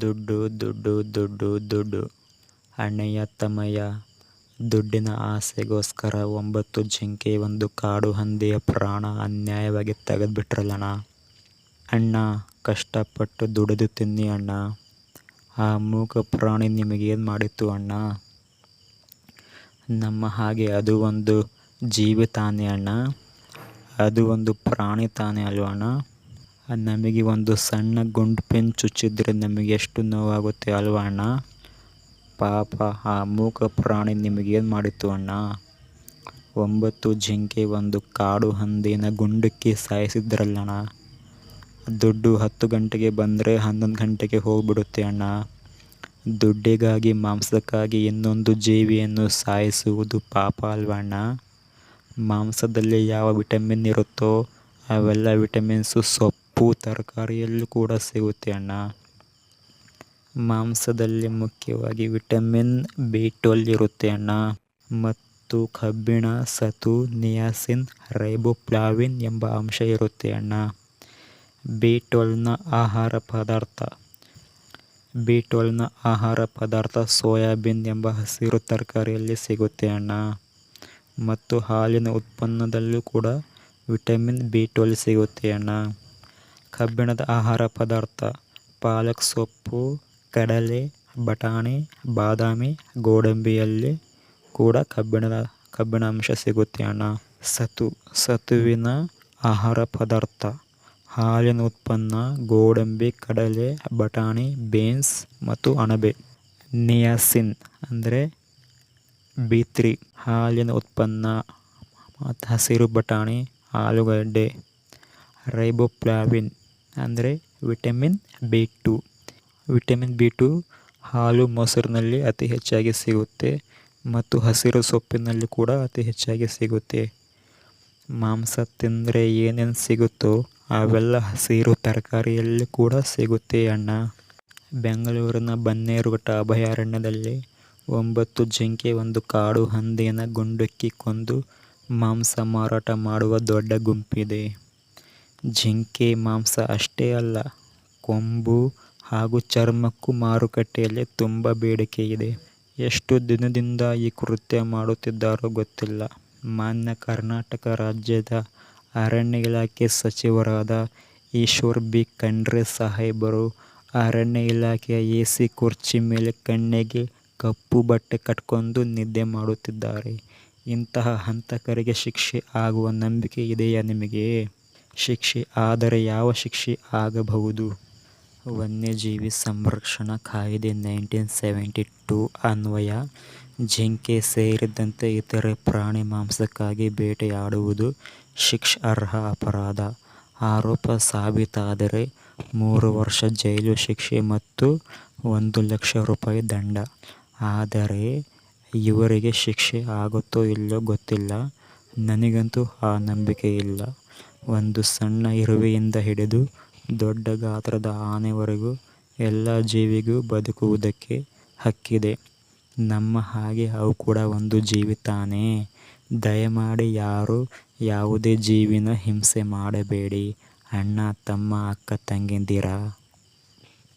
ದುಡ್ಡು ದುಡ್ಡು ದುಡ್ಡು ದುಡ್ಡು. ಅಣ್ಣಯ್ಯ, ತಮ್ಮಯ್ಯ, ದುಡ್ಡಿನ ಆಸೆಗೋಸ್ಕರ ಒಂಬತ್ತು ಜಿಂಕೆ, ಒಂದು ಕಾಡು ಹಂದಿಯ ಪ್ರಾಣ ಅನ್ಯಾಯವಾಗಿ ತೆಗೆದ್ಬಿಟ್ರಲ್ಲಣ್ಣ. ಅಣ್ಣ, ಕಷ್ಟಪಟ್ಟು ದುಡಿದು ತಿನ್ನಿ ಅಣ್ಣ. ಆ ಮೂಕ ಪ್ರಾಣಿ ನಿಮಗೇನು ಮಾಡಿತ್ತು ಅಣ್ಣ? ನಮ್ಮ ಹಾಗೆ ಅದು ಒಂದು ಜೀವಿ ತಾನೇ ಅಣ್ಣ. ಅದು ಒಂದು ಪ್ರಾಣಿ ತಾನೇ ಅಲ್ವ ನಮಗೆ ಒಂದು ಸಣ್ಣ ಗುಂಡು ಪೆನ್ ಚುಚ್ಚಿದ್ರೆ ನಮಗೆ ಎಷ್ಟು ನೋವಾಗುತ್ತೆ ಅಲ್ವಾ ಅಣ್ಣ? ಪಾಪ, ಆ ಮೂಕ ಪ್ರಾಣಿ ನಿಮಗೇನು ಮಾಡಿತ್ತು ಅಣ್ಣ? ಒಂಬತ್ತು ಜಿಂಕೆ, ಒಂದು ಕಾಡು ಹಂದಿನ ಗುಂಡಕ್ಕೆ ಸಾಯಿಸಿದ್ರಲ್ಲಣ್ಣ ದುಡ್ಡು ಹತ್ತು ಗಂಟೆಗೆ ಬಂದರೆ ಹನ್ನೊಂದು ಗಂಟೆಗೆ ಹೋಗ್ಬಿಡುತ್ತೆ ಅಣ್ಣ. ದುಡ್ಡಿಗಾಗಿ, ಮಾಂಸಕ್ಕಾಗಿ ಇನ್ನೊಂದು ಜೀವಿಯನ್ನು ಸಾಯಿಸುವುದು ಪಾಪ ಅಲ್ವಾ ಅಣ್ಣ? ಮಾಂಸದಲ್ಲಿ ಯಾವ ವಿಟಮಿನ್ ಇರುತ್ತೋ, ಅವೆಲ್ಲ ವಿಟಮಿನ್ಸು ಸೊಪ್ಪು. ತರಕಾರಿಯಲ್ಲೂ ಕೂಡ ಸಿಗುತ್ತೆ ಅಣ್ಣ. ಮಾಂಸದಲ್ಲಿ ಮುಖ್ಯವಾಗಿ ವಿಟಮಿನ್ ಬಿ ಟ್ವೆಲ್ ಇರುತ್ತೆ ಅಣ್ಣ. ಮತ್ತು ಕಬ್ಬಿಣ, ಸತು, ನಿಯಾಸಿನ್, ರೈಬೋಪ್ಲಾವಿನ್ ಎಂಬ ಅಂಶ ಇರುತ್ತೆ ಅಣ್ಣ. ಬಿ ಟ್ವೆಲ್ನ ಆಹಾರ ಪದಾರ್ಥ. ಬಿ ಟ್ವೆಲ್ನ ಆಹಾರ ಪದಾರ್ಥ ಸೋಯಾಬೀನ್ ಎಂಬ ಹಸಿರು ತರಕಾರಿಯಲ್ಲಿ ಸಿಗುತ್ತೆ ಅಣ್ಣ. ಮತ್ತು ಹಾಲಿನ ಉತ್ಪನ್ನದಲ್ಲೂ ಕೂಡ ವಿಟಮಿನ್ ಬಿ ಟ್ವೆಲ್ ಸಿಗುತ್ತೆ ಅಣ್ಣ. ಕಬ್ಬಿಣದ ಆಹಾರ ಪದಾರ್ಥ, ಪಾಲಕ್ ಸೊಪ್ಪು, ಕಡಲೆ, ಬಟಾಣಿ, ಬಾದಾಮಿ, ಗೋಡಂಬಿಯಲ್ಲಿ ಕೂಡ ಕಬ್ಬಿಣದ ಕಬ್ಬಿಣ ಅಂಶ ಸಿಗುತ್ತೆ ಅಣ್ಣ. ಸತು, ಸತುವಿನ ಆಹಾರ ಪದಾರ್ಥ, ಹಾಲಿನ ಉತ್ಪನ್ನ, ಗೋಡಂಬಿ, ಕಡಲೆ, ಬಟಾಣಿ, ಬೀನ್ಸ್ ಮತ್ತು ಅಣಬೆ. ನಿಯಾಸಿನ್ ಅಂದರೆ ಬಿ ತ್ರೀ ಹಾಲಿನ ಉತ್ಪನ್ನ ಮತ್ತು ಹಸಿರು ಬಟಾಣಿ, ಆಲೂಗಡ್ಡೆ ರೈಬೋಫ್ಲಾವಿನ್ ಅಂದರೆ vitamin B two. Vitamin B two ಹಾಲು ಮೊಸರಿನಲ್ಲಿ ಅತಿ ಹೆಚ್ಚಾಗಿ ಸಿಗುತ್ತೆ ಮತ್ತು ಹಸಿರು ಸೊಪ್ಪಿನಲ್ಲಿ ಕೂಡ ಅತಿ ಹೆಚ್ಚಾಗಿ ಸಿಗುತ್ತೆ. ಮಾಂಸ ತಿಂದರೆ ಏನೇನು ಸಿಗುತ್ತೋ ಅವೆಲ್ಲ ಹಸಿರು ತರಕಾರಿಯಲ್ಲಿ ಕೂಡ ಸಿಗುತ್ತೆ ಅಣ್ಣ. ಬೆಂಗಳೂರಿನ ಬನ್ನೇರುಘಟ್ಟ ಅಭಯಾರಣ್ಯದಲ್ಲಿ ಒಂಬತ್ತು ಜಿಂಕೆ, ಒಂದು ಕಾಡು ಹಂದಿಯನ್ನು ಗುಂಡಕ್ಕಿ ಕೊಂದು ಮಾಂಸ ಮಾರಾಟ ಮಾಡುವ ದೊಡ್ಡ ಗುಂಪಿದೆ. ಜಿಂಕೆ, ಮಾಂಸ ಅಷ್ಟೇ ಅಲ್ಲ, ಕೊಂಬು ಹಾಗೂ ಚರ್ಮಕ್ಕೂ ಮಾರುಕಟ್ಟೆಯಲ್ಲಿ ತುಂಬ ಬೇಡಿಕೆ ಇದೆ ಎಷ್ಟು ದಿನದಿಂದ ಈ ಕೃತ್ಯ ಮಾಡುತ್ತಿದ್ದಾರೋ ಗೊತ್ತಿಲ್ಲ. ಮಾನ್ಯ ಕರ್ನಾಟಕ ರಾಜ್ಯದ ಅರಣ್ಯ ಇಲಾಖೆ ಸಚಿವರಾದ ಈಶ್ವರ್ ಬಿ. ಖಂಡ್ರೆ ಸಾಹೇಬರು ಅರಣ್ಯ ಇಲಾಖೆಯ ಎ ಸಿ ಕುರ್ಚಿ ಮೇಲೆ ಕಣ್ಣಿಗೆ ಕಪ್ಪು ಬಟ್ಟೆ ಕಟ್ಕೊಂಡು ನಿದ್ದೆ ಮಾಡುತ್ತಿದ್ದಾರೆ. ಇಂತಹ ಹಂತಕರಿಗೆ ಶಿಕ್ಷೆ ಆಗುವ ನಂಬಿಕೆ ಇದೆಯಾ ನಿಮಗೆ? ಶಿಕ್ಷೆ ಆದರೆ ಯಾವ ಶಿಕ್ಷೆ ಆಗಬಹುದು? ವನ್ಯಜೀವಿ ಸಂರಕ್ಷಣಾ ಕಾಯ್ದೆ ನೈನ್ಟೀನ್ ಸೆವೆಂಟಿ ಟೂ ಅನ್ವಯ. ಜಿಂಕೆ ಸೇರಿದಂತೆ ಇತರೆ ಪ್ರಾಣಿ ಮಾಂಸಕ್ಕಾಗಿ ಬೇಟೆಯಾಡುವುದು ಶಿಕ್ಷಾರ್ಹ ಅಪರಾಧ. ಆರೋಪ ಸಾಬೀತಾದರೆ ಮೂರು ವರ್ಷ ಜೈಲು ಶಿಕ್ಷೆ ಮತ್ತು ಒಂದು ಲಕ್ಷ ರೂಪಾಯಿ ದಂಡ. ಆದರೆ ಇವರಿಗೆ ಶಿಕ್ಷೆ ಆಗುತ್ತೋ ಇಲ್ಲೋ ಗೊತ್ತಿಲ್ಲ. ನನಗಂತೂ ಆ ನಂಬಿಕೆ ಇಲ್ಲ. ಒಂದು ಸಣ್ಣ ಇರುವೆಯಿಂದ ಹಿಡಿದು ದೊಡ್ಡ ಗಾತ್ರದ ಆನೆವರೆಗೂ ಎಲ್ಲ ಜೀವಿಗೂ ಬದುಕುವುದಕ್ಕೆ ಹಕ್ಕಿದೆ. ನಮ್ಮ ಹಾಗೆ ಅವು ಕೂಡ ಒಂದು ಜೀವಿ ತಾನೇ. ದಯಮಾಡಿ ಯಾರೂ ಯಾವುದೇ ಜೀವಿನ ಹಿಂಸೆ ಮಾಡಬೇಡಿ. ಅಣ್ಣ, ತಮ್ಮ, ಅಕ್ಕ ತಂಗಿಯಂದಿರ